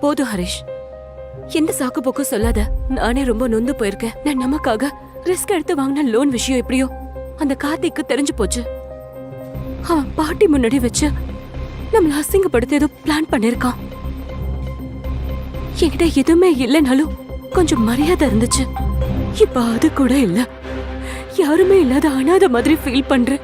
போதும் ஹரிஷ். எந்த சாக்கு போக்கும் சொல்லாத. நானே ரொம்ப நொந்து போயிருக்கேன். நான் நமக்காக ரிஸ்க் எடுத்து வாங்கின லோன் விஷயம் எப்படியோ? அந்த கார்த்திக்கு தெரிஞ்சு போச்சு. அவன் பாட்டி முன்னாடி வச்சு நம்மள அசிங்கப்படுத்த ஏதோ பிளான் பண்ணிருக்கான் என்கிட்ட எதுவுமே இல்லைனாலும் கொஞ்சம் மரியாதை இருந்துச்சு. இப்ப அது கூட இல்ல. யாருமே இல்லாத அனாதை மாதிரி ஃபீல் பண்றேன்.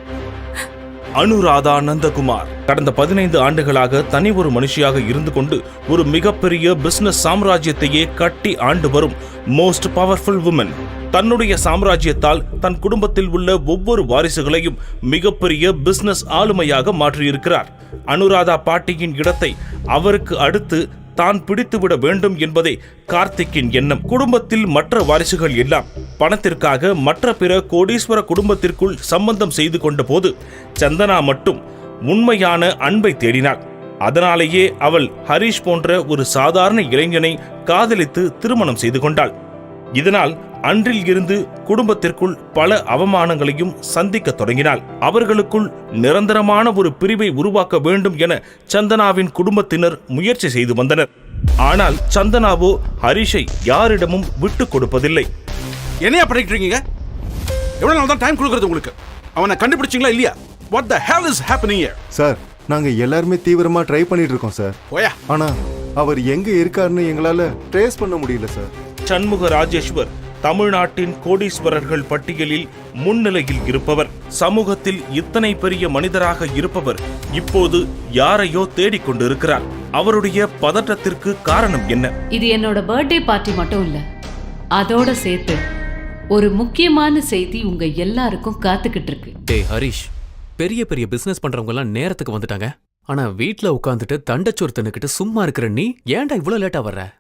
அனுராதா நந்தகுமார் கடந்த பதினைந்து ஆண்டுகளாக தனி ஒரு மனுஷியாக இருந்து கொண்டு ஒரு மிகப்பெரிய பிசினஸ் சாம்ராஜ்யத்தையே கட்டி ஆண்டு வரும் மோஸ்ட் பவர்ஃபுல் உமன் தன்னுடைய சாம்ராஜ்யத்தால் தன் குடும்பத்தில் உள்ள ஒவ்வொரு வாரிசுகளையும் மிகப்பெரிய பிசினஸ் ஆளுமையாக மாற்றியிருக்கிறார். அனுராதா பாட்டியின் இடத்தை அவருக்கு அடுத்து தான் பிடித்துவிட வேண்டும் என்பதே கார்த்திக்கின் எண்ணம். குடும்பத்தில் மற்ற வாரிசுகள் எல்லாம் பணத்திற்காக மற்ற பிற கோடீஸ்வர குடும்பத்திற்குள் சம்பந்தம் செய்து கொண்ட போது சந்தனா மட்டும் உண்மையான அன்பை தேடினாள். அதனாலேயே அவள் ஹரிஷ் போன்ற ஒரு சாதாரண இளைஞனை காதலித்து திருமணம் செய்து கொண்டாள். இதனால் அன்றில் இருந்து குடும்பத்திற்குள் பல அவமானங்களையும் சந்திக்க தொடங்கினாள். அவர்களுக்குள் நிரந்தரமான ஒரு பிரிவை உருவாக்க வேண்டும் என சந்தனாவின் குடும்பத்தினர் முயற்சி செய்து வந்தனர். ஆனால் சந்தனாவோ ஹரிஷை யாரிடமும் விட்டுக் கொடுப்பதில்லை. என்னையா இருக்கீங்க எவ்வளவு நாள் தான் டைம் கொடுக்கறது உங்களுக்கு? அவனை கண்டுபிடிச்சிங்களா இல்லையா? What the hell is happening sir நாங்க எல்லாருமே தீவிரமா ட்ரை பண்ணிட்டு இருக்கோம் சார் போயா? ஆனா அவர் எங்க இருக்காருன்னு எங்களால ட்ரேஸ் பண்ண முடியல சார் சண்முக ராஜேஸ்வர் தமிழ்நாட்டின் கோடீஸ்வரர்கள் பட்டியலில் முன்னிலையில் இருப்பவர். சமூகத்தில் இத்தனை பெரிய மனிதராக இருப்பவர் இப்போது யாரையோ தேடிக்கொண்டிருக்கிறார் அவருடைய பதற்றத்திற்கு காரணம் என்ன? இது என்னோட பர்த்டே பார்ட்டி மட்டும் இல்ல. அதோட சேர்த்து ஒரு முக்கியமான செய்தி உங்க எல்லாருக்கும் காத்துக்கிட்டு இருக்கு. டேய் ஹரிஷ் பெரிய பெரிய பிசினஸ் பண்றவங்க எல்லாம் நேரத்துக்கு வந்துட்டாங்க. ஆனா வீட்ல உட்காந்துட்டு தண்டச்சோறு தின்னுக்கிட்டு சும்மா இருக்கிற நீ ஏன்டா இவ்வளவு லேட்டா வர்ற?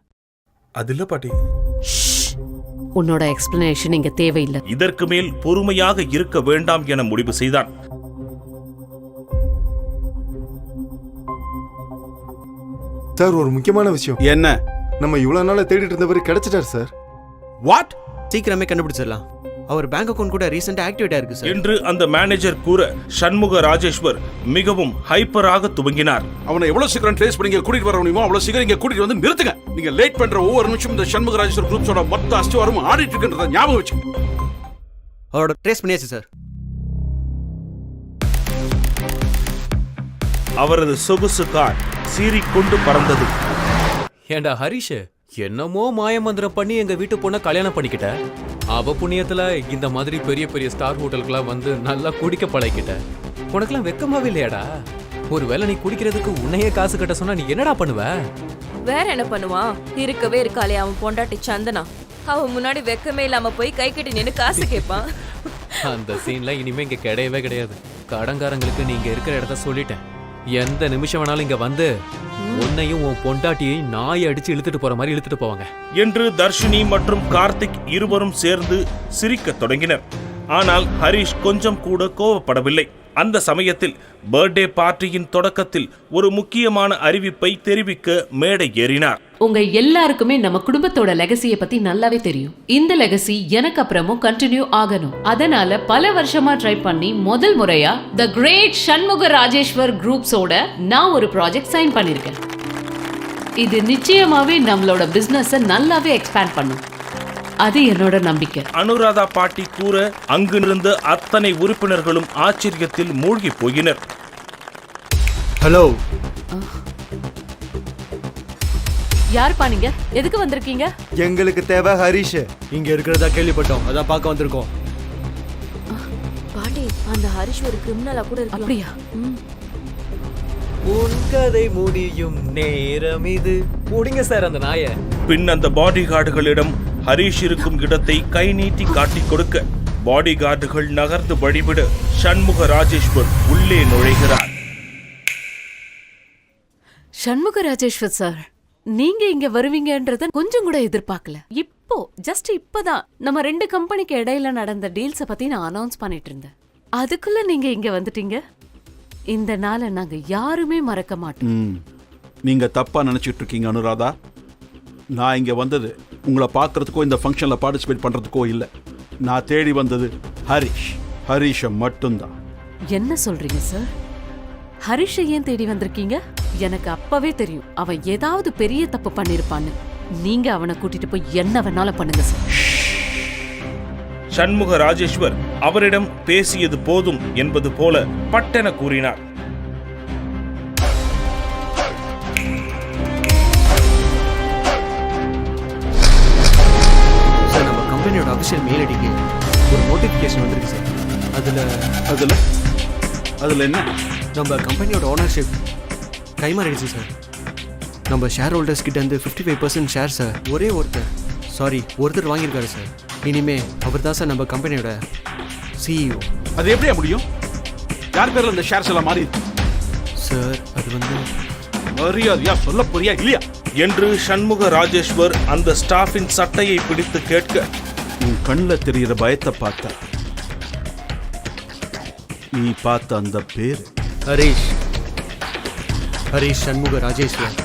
அது இல்ல பாட்டி. உன்னோட எக்ஸ்பிளனேஷன் இங்க தேவையில்லை. இதற்கு மேல் பொறுமையாக இருக்க வேண்டாம் என முடிவு செய்தான். சார் ஒரு முக்கியமான விஷயம். என்ன? நம்ம இவ்வளவு நாளா தேடிட்டு இருந்தவர் கிடைச்சிட்டார் சார். வாட் சீக்கிரமே கண்டுபிடிச்சிடலாம். அவர் பேங்க் அக்கவுண்ட் கூட ரீசெண்டா ஆக்டிவேட் ஆயிருக்கு சார் என்று அந்த மேனேஜர் கூற சண்முக ராஜேஸ்வர் மிகவும் ஹைப்பராக துவங்கினார். அவனை எவ்வளவு சீக்கிரம் ட்ரேஸ் பண்ணி இங்க கூட்டிட்டு வர முடியுமோ அவ்வளவு சீக்கிரம் இங்க கூட்டிட்டு வந்து நிறுத்துங்க. நீங்க லேட் பண்ற ஒவ்வொரு நிமிஷம் இந்த சண்முகராஜேஸ்வர் குரூப்ஸோட மொத்த அஸ்திவாரம் ஆடிட்டு இருக்குன்றத ஞாபகம் வச்சு அவரோட ட்ரேஸ் பண்ணியாச்சு சார் அவரது சொகுசு கார் சீறிக்கொண்டு பறந்தது. ஏன்டா ஹரிஷ்? என்னமோ மாயமந்திரம் பண்ணி எங்க வீட்டு பொண்ண கல்யாணம் பண்ணிக்கிட்ட. அவ புண்ணியத்துல இந்த மாதிரி பெரிய பெரிய ஸ்டார் ஹோட்டலுக்குலாம் வந்து நல்லா குடிக்க பழகிக்கிட்ட. உனக்கெல்லாம் வெக்கமாவே இல்லையாடா? ஒருவேளை நீ குடிக்கிறதுக்கு உன்னையே காசு கட்ட சொன்னா நீ என்னடா பண்ணுவ? வேற என்ன பண்ணுவான்? இருக்கவே இருக்காளே அவன் பொண்டாட்டி சந்தனா. அவன் முன்னாடி வெக்கமே இல்லாம போய் கை கட்டி நின்னு காசு கேட்பான். அந்த சீன்லாம் இனிமே இங்க கிடையவே கிடையாது. கடங்காரங்களுக்கு நீங்க இருக்கிற இடத்த சொல்லிட்டேன். எந்த நிமிஷம் வேணாலும் இங்க வந்து உன்னையும் உன் பொண்டாட்டியையும் நாயை அடிச்சு இழுத்துட்டு போற மாதிரி இழுத்துட்டு போவாங்க. என்று தர்ஷினி மற்றும் கார்த்திக் இருவரும் சேர்ந்து சிரிக்கத் தொடங்கினர். ஆனால் ஹரிஷ் கொஞ்சம் கூட கோவப்படவில்லை. அந்த சமயத்தில் பர்த்டே பார்ட்டியின் தொடக்கத்தில் ஒரு முக்கியமான அறிவிப்பை தெரிவிக்க மேடை ஏறினார். உங்க எல்லாருக்குமே நம்ம குடும்பத்தோட லெகசிய பத்தி நல்லாவே தெரியும். இந்த லெகசி எனக்கு அப்புறமும் கண்டினியூ ஆகணும். அதனால பல வருஷமா ட்ரை பண்ணி முதல் முறையா த கிரேட் சண்முக ராஜேஸ்வர் குரூப்ஸோட நான் ஒரு ப்ராஜெக்ட் சைன் பண்ணிருக்கேன். இது நிச்சயமாவே நம்மளோட பிசினஸ நல்லாவே எக்ஸ்பேண்ட் பண்ணும். அது என்னோட நம்பிக்கை. அனுராதா பாட்டி கூற அங்கிருந்த அத்தனை உறுப்பினர்களும் ஆச்சரியத்தில் மூழ்கி போயினர். ஹலோ. யாருப்பா நீங்க? எதுக்கு வந்திருக்கீங்க? எங்களுக்கு தேவை ஹரிஷ். இங்க இருக்கிறதா கேள்விப்பட்டோம். அதான் பார்க்க வந்திருக்கோம். பாட்டி அந்த ஹரிஷ் ஒரு கிரிமினலா கூட இருக்கலாம். அப்படியா? உன் கதை முடியும் நேரம் இது. முடிங்க சார் அந்த நாயை. பின் அந்த பாடி கார்டுகளிடம் ஹரிஷ் இருக்கும் இடத்தை கை நீட்டி காட்டிக் கொடுக்க பாடி கார்டுகள் நகர்ந்து வழிவிட சண்முக ராஜேஸ்வர் உள்ளே நுழைகிறார். சண்முக ராஜேஸ்வர் சார் நீங்க இங்க வருவீங்கன்றத கொஞ்சம் கூட எதிர்பார்க்கல. இப்போ ஜஸ்ட் இப்பதான் நம்ம ரெண்டு கம்பெனிக்கு இடையில நடந்த டீல்ஸ பத்தி நான் அனௌன்ஸ் பண்ணிட்டு இருந்தேன். அதுக்குள்ள நீங்க இங்க வந்துட்டீங்க. இந்த நாளை நாங்க யாருமே மறக்க மாட்டோம். நீங்க தப்பா நினைச்சிட்டு இருக்கீங்க அனுராதா. நான் இங்க வந்தது உங்களை பார்க்கறதுக்கோ இந்த ஃபங்க்ஷன்ல பார்ட்டிசிபேட் பண்றதுக்கோ இல்லை. நான் தேடி வந்தது ஹரிஷ். ஹரிஷை மட்டும்தான். என்ன சொல்றீங்க சார் ஹரிஷை ஏன் தேடி வந்திருக்கீங்க? எனக்கு அப்பவே தெரியும் அவன் ஏதாவது பெரிய தப்பு பண்ணிருப்பான்னு. நீங்க அவனை கூட்டிட்டு போய் என்ன வேணாலும் பண்ணுங்க சார் சண்முக ராஜேஸ்வர் அவரிடம் பேசியது போதும் என்பது போல பட்டென கூறினார். கம்பெனியோட அஃபிஷியல் மெயில் ஐடிக்கு ஒரு நோட்டிஃபிகேஷன் வந்திருக்கு சார். அதில் அதில்? அதில் என்ன? நம்ம கம்பெனியோட ஓனர்ஷிப் கைமாறிடுச்சு சார். நம்ம ஷேர் ஹோல்டர்ஸ் கிட்ட இருந்து fifty five percent share sir. ஒரே ஒருத்தர் சாரி ஒருத்தர் வாங்கியிருக்காரு சார். இனிமே அவர் தான் சார் நம்ம கம்பெனியோட E சிஇஓ அது எப்படியா முடியும்? யார் பேரில் இந்த ஷேர்ஸ் எல்லாம் மாறி? சார் அது வந்து மரியாதையா சொல்ல போறியா இல்லையா? என்று சண்முக ராஜேஸ்வர் அந்த ஸ்டாஃபின் சட்டையை பிடித்து கேட்க உன் கண்ணில் தெரிகிற பயத்தை பார்த்த. நீ பார்த்த அந்த பேர்? ஹரீஷ். ஹரீஷ் சண்முக ராஜேஸ்வர்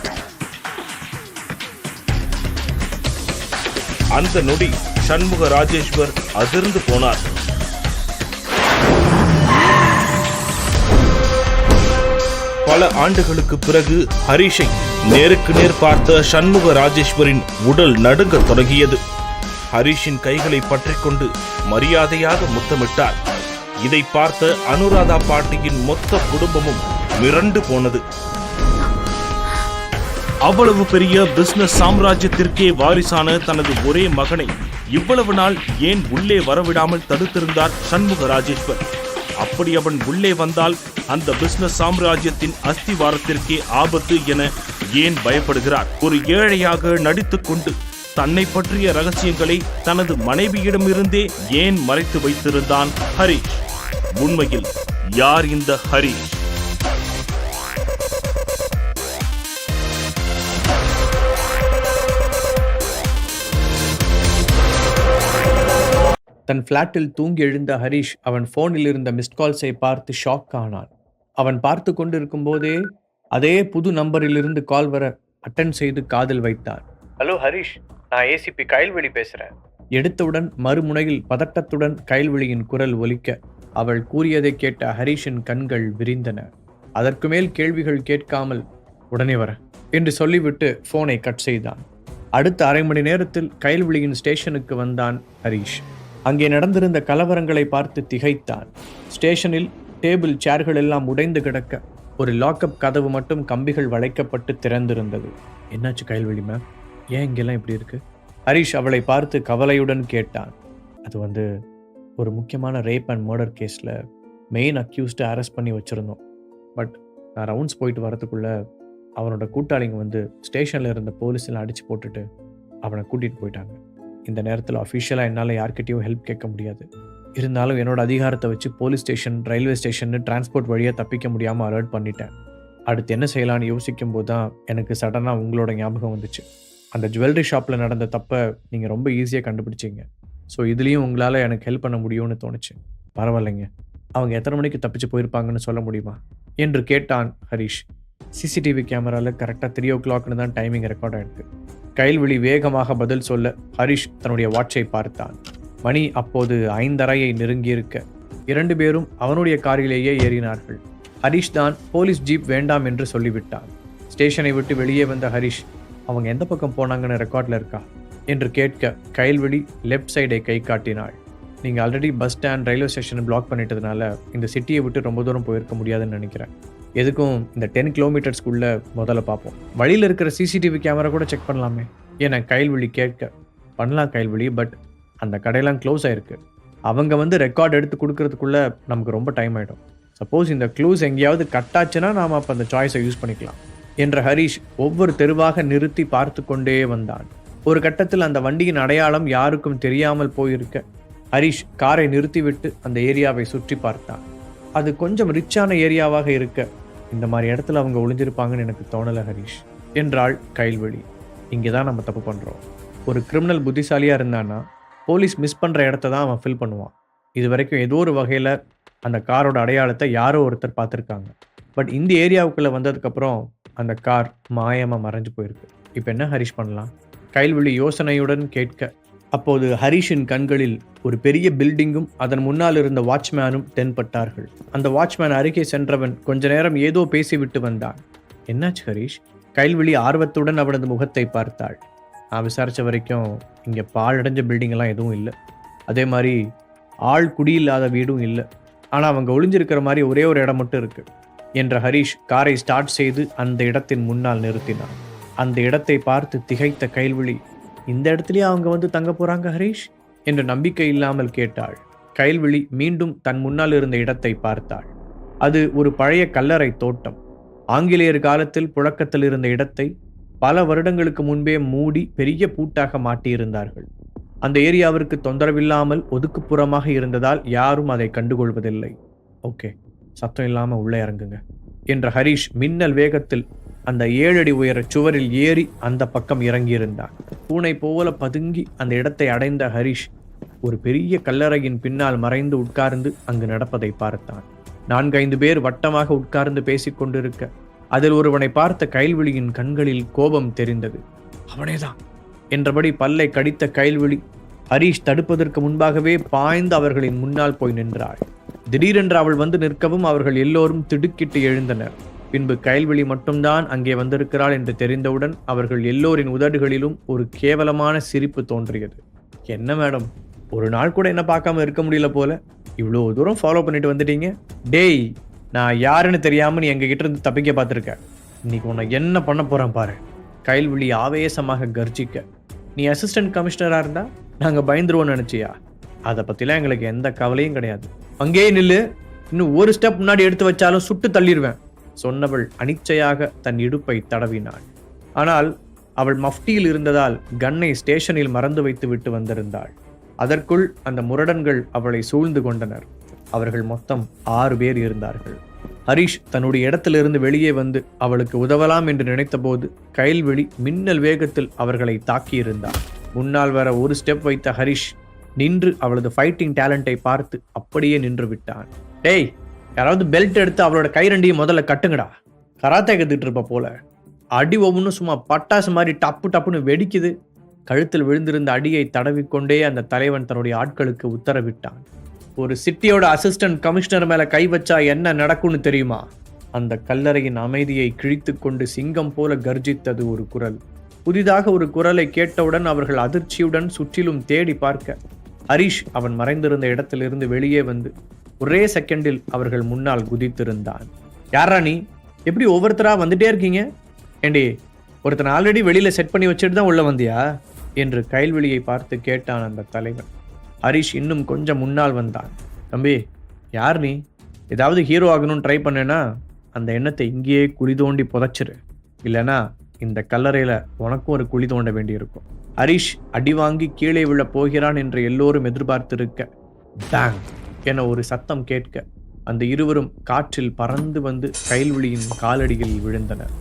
அந்த நொடி சண்முக ராஜேஸ்வர் அதிர்ந்து போனார். பல ஆண்டுகளுக்கு பிறகு ஹரிஷை நேருக்கு நேர் பார்த்த சண்முக ராஜேஸ்வரின் உடல் நடுங்கத் தொடங்கியது. ஹரிஷின் கைகளை பற்றிக்கொண்டு மரியாதையாக முத்தமிட்டார். இதை பார்த்த அனுராதா பாட்டியின் மொத்த குடும்பமும் மிரண்டு போனது. அவ்வளவு பெரிய பிசினஸ் சாம்ராஜ்யத்திற்கே வாரிசான தனது ஒரே மகனை இவ்வளவு நாள் ஏன் உள்ளே வரவிடாமல் தடுத்திருந்தார் சண்முக ராஜேஸ்வர். அப்படி அவன் உள்ளே வந்தால் அந்த பிசினஸ் சாம்ராஜ்யத்தின் அஸ்திவாரத்திற்கே ஆபத்து என ஏன் பயப்படுகிறார்? ஒரு ஏழையாக நடித்துக்கொண்டு தன்னை பற்றிய ரகசியங்களை தனது மனைவியிடமிருந்தே ஏன் மறைத்து வைத்திருந்தான் ஹரிஷ்? உண்மையில் யார் இந்த ஹரிஷ்? தன் பிளாட்டில் தூங்கி எழுந்த ஹரிஷ் அவன் ஃபோனில் இருந்த மிஸ்ட் கால்ஸை பார்த்து ஷாக் ஆனான். அவன் பார்த்து கொண்டிருக்கும் போதே அதே புது நம்பரிலிருந்து கால் வர அட்டன் செய்து காதில் வைத்தான் ஹலோ ஹரிஷ் நான் ஏசிபி கைல்வெளி பேசுகிறேன் எடுத்தவுடன் மறுமுனையில் பதட்டத்துடன் கைல்வெளியின் குரல் ஒலிக்க அவள் கூறியதை கேட்ட ஹரிஷின் கண்கள் விரிந்தன. அதற்கு மேல் கேள்விகள் கேட்காமல் உடனே வர என்று சொல்லிவிட்டு ஃபோனை கட் செய்தான். அடுத்த அரை மணி நேரத்தில் கயல்விழியின் ஸ்டேஷனுக்கு வந்தான் ஹரிஷ். அங்கே நடந்திருந்த கலவரங்களை பார்த்து திகைத்தான். ஸ்டேஷனில் டேபிள் சேர்கள் எல்லாம் உடைந்து கிடக்க ஒரு லாக்அப் கதவு மட்டும் கம்பிகள் வளைக்கப்பட்டு திறந்திருந்தது. என்னாச்சு கைல்வெளி மேம் ஏன் இங்கெல்லாம் இப்படி இருக்கு? ஹரிஷ் அவளை பார்த்து கவலையுடன் கேட்டான். அது வந்து ஒரு முக்கியமான ரேப் அண்ட் மர்டர் கேஸில் மெயின் அக்யூஸ்டை அரெஸ்ட் பண்ணி வச்சுருந்தோம். பட் நான் ரவுண்ட்ஸ் போயிட்டு வரதுக்குள்ளே அவனோட கூட்டாளிங்க வந்து ஸ்டேஷனில் இருந்த போலீஸில் அடித்து போட்டுட்டு அவனை கூட்டிகிட்டு போயிட்டாங்க. இந்த நேரத்தில் அஃபிஷியலாக என்னால் யார்கிட்டயும் ஹெல்ப் கேட்க முடியாது. இருந்தாலும் என்னோட அதிகாரத்தை வச்சு police station railway station transport வழியாக தப்பிக்க முடியாமல் அலர்ட் பண்ணிட்டேன். அடுத்து என்ன செய்யலான்னு யோசிக்கும் போது தான் எனக்கு சடனாக உங்களோட ஞாபகம் வந்துச்சு. அந்த ஜுவல்லரி ஷாப்பில் நடந்த தப்பை நீங்கள் ரொம்ப ஈஸியாக கண்டுபிடிச்சீங்க. ஸோ இதுலேயும் உங்களால் எனக்கு ஹெல்ப் பண்ண முடியும்னு தோணுச்சு. பரவாயில்லைங்க. அவங்க எத்தனை மணிக்கு தப்பிச்சு போயிருப்பாங்கன்னு சொல்ல முடியுமா? என்று கேட்டான் ஹரிஷ். சிசிடிவி கேமராவில் கரெக்டாக த்ரீ ஓ கிளாக்னு தான் டைமிங் ரெக்கார்ட் ஆயிருக்கு. கைல்வெளி வேகமாக பதில் சொல்ல ஹரிஷ் தன்னுடைய வாட்சை பார்த்தான். மணி அப்போது ஐந்தரையை நெருங்கியிருக்க. இரண்டு பேரும் அவனுடைய காரிலேயே ஏறினார்கள். ஹரிஷ் தான் போலீஸ் ஜீப் வேண்டாம் என்று சொல்லிவிட்டான். ஸ்டேஷனை விட்டு வெளியே வந்த ஹரிஷ் அவங்க எந்த பக்கம் போனாங்கன்னு ரெக்கார்டில் இருக்கா? என்று கேட்க கைல்வெளி லெஃப்ட் சைடை கை காட்டினாள். நீங்கள் ஆல்ரெடி பஸ் ஸ்டாண்ட் ரயில்வே ஸ்டேஷனை பிளாக் பண்ணிட்டதுனால இந்த சிட்டியை விட்டு ரொம்ப தூரம் போயிருக்க முடியாதுன்னு நினைக்கிறேன். எதுக்கும் இந்த டென் கிலோமீட்டர்ஸ்க்குள்ளே முதல்ல பார்ப்போம். வழியில் இருக்கிற சிசிடிவி கேமரா கூட செக் பண்ணலாமே என கைல்வெளி கேட்க. பண்ணலாம் கைல்வெளி பட் அந்த கடையெல்லாம் க்ளோஸ் ஆயிருக்கு. அவங்க வந்து ரெக்கார்ட் எடுத்து கொடுக்கறதுக்குள்ளே நமக்கு ரொம்ப டைம் ஆகிடும் சப்போஸ் இந்த க்ளூஸ் எங்கேயாவது கட் ஆச்சுன்னா நாம் அப்போ அந்த சாய்ஸை யூஸ் பண்ணிக்கலாம். என்ற ஹரிஷ் ஒவ்வொரு தெருவாக நிறுத்தி பார்த்து கொண்டே வந்தான். ஒரு கட்டத்தில் அந்த வண்டியின் அடையாளம் யாருக்கும் தெரியாமல் போயிருக்க ஹரிஷ் காரை நிறுத்திவிட்டு அந்த ஏரியாவை சுற்றி பார்த்தான். அது கொஞ்சம் ரிச்சான ஏரியாவாக இருக்க இந்த மாதிரி இடத்துல அவங்க ஒளிஞ்சிருப்பாங்கன்னு எனக்கு தோணலை ஹரிஷ் என்றாள் கைல்வெளி இங்கே தான் நம்ம தப்பு பண்ணுறோம் ஒரு கிரிமினல் புத்திசாலியாக இருந்தான்னா போலீஸ் மிஸ் பண்ணுற இடத்த தான் அவன் ஃபில் பண்ணுவான். இது வரைக்கும் ஏதோ ஒரு வகையில் அந்த காரோட அடையாளத்தை யாரோ ஒருத்தர் பார்த்துருக்காங்க. பட் இந்த ஏரியாவுக்குள்ளே வந்ததுக்கப்புறம் அந்த கார் மாயமாக மறைஞ்சு போயிருக்கு. இப்போ என்ன ஹரிஷ் பண்ணலாம்? கைல்வெளி யோசனையுடன் கேட்க அப்போது ஹரிஷின் கண்களில் ஒரு பெரிய பில்டிங்கும் அதன் முன்னால் இருந்த வாட்ச்மேனும் தென்பட்டார்கள். அந்த வாட்ச்மேன் அருகே சென்றவன் கொஞ்ச நேரம் ஏதோ பேசிவிட்டு வந்தான். என்னாச்சு ஹரிஷ்? கைல்விழி ஆர்வத்துடன் அவனது முகத்தை பார்த்தாள். நான் விசாரித்த வரைக்கும் இங்கே பாழடைஞ்ச பில்டிங்கெல்லாம் எதுவும் இல்லை. அதே மாதிரி ஆள் குடியில்லாத வீடும் இல்லை. ஆனால் அவங்க ஒளிஞ்சிருக்கிற மாதிரி ஒரே ஒரு இடம் மட்டும் இருக்குது என்ற ஹரீஷ் காரை ஸ்டார்ட் செய்து அந்த இடத்தின் முன்னால் நிறுத்தினான். அந்த இடத்தை பார்த்து திகைத்த கைல்விழி இந்த இடத்துலயே அவங்க வந்து தங்க போறாங்க ஹரீஷ்? என்ற நம்பிக்கை இல்லாமல் கேட்டாள். கைல்விழி மீண்டும் தன் முன்னால் இருந்த இடத்தை பார்த்தாள். அது ஒரு பழைய கல்லறை தோட்டம். ஆங்கிலேயர் காலத்தில் புழக்கத்தில் இருந்த இடத்தை பல வருடங்களுக்கு முன்பே மூடி பெரிய பூட்டாக மாட்டியிருந்தார்கள். அந்த ஏரியாவிற்கு தொந்தரவில்லாமல் ஒதுக்குப்புறமாக இருந்ததால் யாரும் அதை கண்டுகொள்வதில்லை. ஓகே சத்தம் இல்லாமல் உள்ளே இறங்குங்க. என்ற ஹரீஷ் மின்னல் வேகத்தில் அந்த ஏழடி உயர சுவரில் ஏறி அந்த பக்கம் இறங்கியிருந்தான். பூனை போல பதுங்கி அந்த இடத்தை அடைந்த ஹரீஷ் ஒரு பெரிய கல்லறையின் பின்னால் மறைந்து உட்கார்ந்து அங்கு நடப்பதை பார்த்தான். நான்கைந்து பேர் வட்டமாக உட்கார்ந்து பேசிக்கொண்டிருக்க அதில் ஒருவனை பார்த்த கைல்விழியின் கண்களில் கோபம் தெரிந்தது. அவனேதான் என்றபடி பல்லை கடித்த கைல்விழி ஹரீஷ் தடுப்பதற்கு முன்பாகவே பாய்ந்து அவர்களின் முன்னால் போய் நின்றாள். திடீரென்று அவள் வந்து நிற்கவும் அவர்கள் எல்லோரும் திடுக்கிட்டு எழுந்தனர். பின்பு கைல்விழி மட்டும்தான் அங்கே வந்திருக்கிறாள் என்று தெரிந்தவுடன் அவர்கள் எல்லோரின் உதடுகளிலும் ஒரு கேவலமான சிரிப்பு தோன்றியது. என்ன மேடம் ஒரு நாள் கூட என்ன பார்க்காம இருக்க முடியல போல? இவ்வளோ தூரம் ஃபாலோ பண்ணிட்டு வந்துட்டீங்க. டேய் நான் யாருன்னு தெரியாம நீ எங்க கிட்ட இருந்து தப்பிக்க பார்த்துருக்க. இன்னைக்கு உன்னை என்ன பண்ண போறேன் பாரு. கைல்வெளி ஆவேசமாக கர்ஜிக்க. நீ அசிஸ்டன்ட் கமிஷனரா இருந்தா நாங்க பயந்துருவோம்னு நினைச்சியா? அதை பத்திலாம் எங்களுக்கு எந்த கவலையும் கிடையாது. அங்கேயே நில்லு. இன்னும் ஒரு ஸ்டெப் முன்னாடி எடுத்து வச்சாலும் சுட்டு தள்ளிடுவேன் சொன்னவள் அனிச்சையாக தன் இடுப்பை தடவினாள். ஆனால் அவள் மஃப்டியில் இருந்ததால் கன்னை ஸ்டேஷனில் மறந்து வைத்து விட்டு வந்திருந்தாள். அதற்குள் அந்த முரடன்கள் அவளை சூழ்ந்து கொண்டனர். அவர்கள் மொத்தம் ஆறு பேர் இருந்தார்கள். ஹரிஷ் தன்னுடைய இடத்திலிருந்து வெளியே வந்து அவளுக்கு உதவலாம் என்று நினைத்தபோது கைல்வெளி மின்னல் வேகத்தில் அவர்களை தாக்கியிருந்தார் முன்னால் வர ஒரு ஸ்டெப் வைத்த ஹரிஷ் நின்று அவளது ஃபைட்டிங் டேலண்டை பார்த்து அப்படியே நின்று விட்டான். டேய் யாராவது பெல்ட் எடுத்து அவளோட கை ரெண்டையும் முதல்ல கட்டுங்கடா. கராத்தே கத்துட்டு இருப்ப போல. அடி ஒவ்வொன்றும் சும்மா பட்டாசு மாதிரி டப்பு டப்புன்னு வெடிக்குது. கழுத்தில் விழுந்திருந்த அடியை தடவிக்கொண்டே அந்த தலைவன் தன்னுடைய ஆட்களுக்கு உத்தரவிட்டான். ஒரு சிட்டியோட அசிஸ்டன்ட் கமிஷனர் மேல கை வச்சா என்ன நடக்கும்னு தெரியுமா? அந்த கல்லறையின் அமைதியை கிழித்து கொண்டு சிங்கம் போல கர்ஜித்தது ஒரு குரல். புதிதாக ஒரு குரலை கேட்டவுடன் அவர்கள் அதிர்ச்சியுடன் சுற்றிலும் தேடி பார்க்க ஹரிஷ் அவன் மறைந்திருந்த இடத்திலிருந்து வெளியே வந்து ஒரே செகண்டில் அவர்கள் முன்னால் குதித்திருந்தான். யாரா நீ? எப்படி ஒவ்வொருத்தரா வந்துட்டே இருக்கீங்க? ஏண்டி ஒருத்தன் ஆல்ரெடி வெளியில செட் பண்ணி வச்சுட்டு தான் உள்ள வந்தியா? என்று கைல்வெளியை பார்த்து கேட்டான் அந்த தலைவன். ஹரிஷ் இன்னும் கொஞ்சம் முன்னால் வந்தான். தம்பி யார் நீ? ஏதாவது ஹீரோ ஆகணும்னு ட்ரை பண்ணேன்னா அந்த எண்ணத்தை இங்கேயே குழி தோண்டி புதைச்சிரு. இல்லைனா இந்த கல்லறையில் உனக்கும் ஒரு குழி தோண்ட வேண்டியிருக்கும். ஹரிஷ் அடி வாங்கி கீழே விழப் போகிறான் என்று எல்லோரும் எதிர்பார்த்திருக்க. பேங் என ஒரு சத்தம் கேட்க அந்த இருவரும் காற்றில் பறந்து வந்து கைல்விழியின் காலடியில் விழுந்தனர்.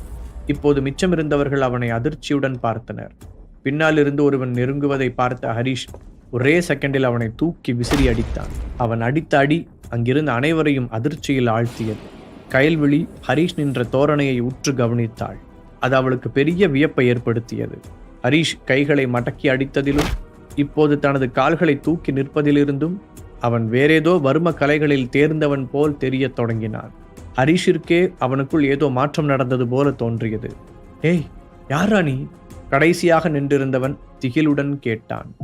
இப்போது மிச்சமிருந்தவர்கள் அவனை அதிர்ச்சியுடன் பார்த்தனர். பின்னால் இருந்து ஒருவன் நெருங்குவதை பார்த்த ஹரிஷ் ஒரே செகண்டில் அவனை தூக்கி விசிறி அடித்தான். அவன் அடித்த அடி அங்கிருந்த அனைவரையும் அதிர்ச்சியில் ஆழ்த்தியது. கயல்விழி ஹரிஷ் நின்ற தோரணையை உற்று கவனித்தாள். அது அவளுக்கு பெரிய வியப்பை ஏற்படுத்தியது. ஹரிஷ் கைகளை மடக்கி அடித்ததிலும் இப்போது தனது கால்களை தூக்கி நிற்பதிலிருந்தும் அவன் வேறேதோ வர்ம கலைகளில் தேர்ந்தவன் போல் தெரியத் தொடங்கினான். ஹரிஷிற்கே அவனுக்குள் ஏதோ மாற்றம் நடந்தது போல தோன்றியது. ஏய் யாரா நீ கடைசியாக நின்றிருந்தவன் திகிலுடன் கேட்டான்.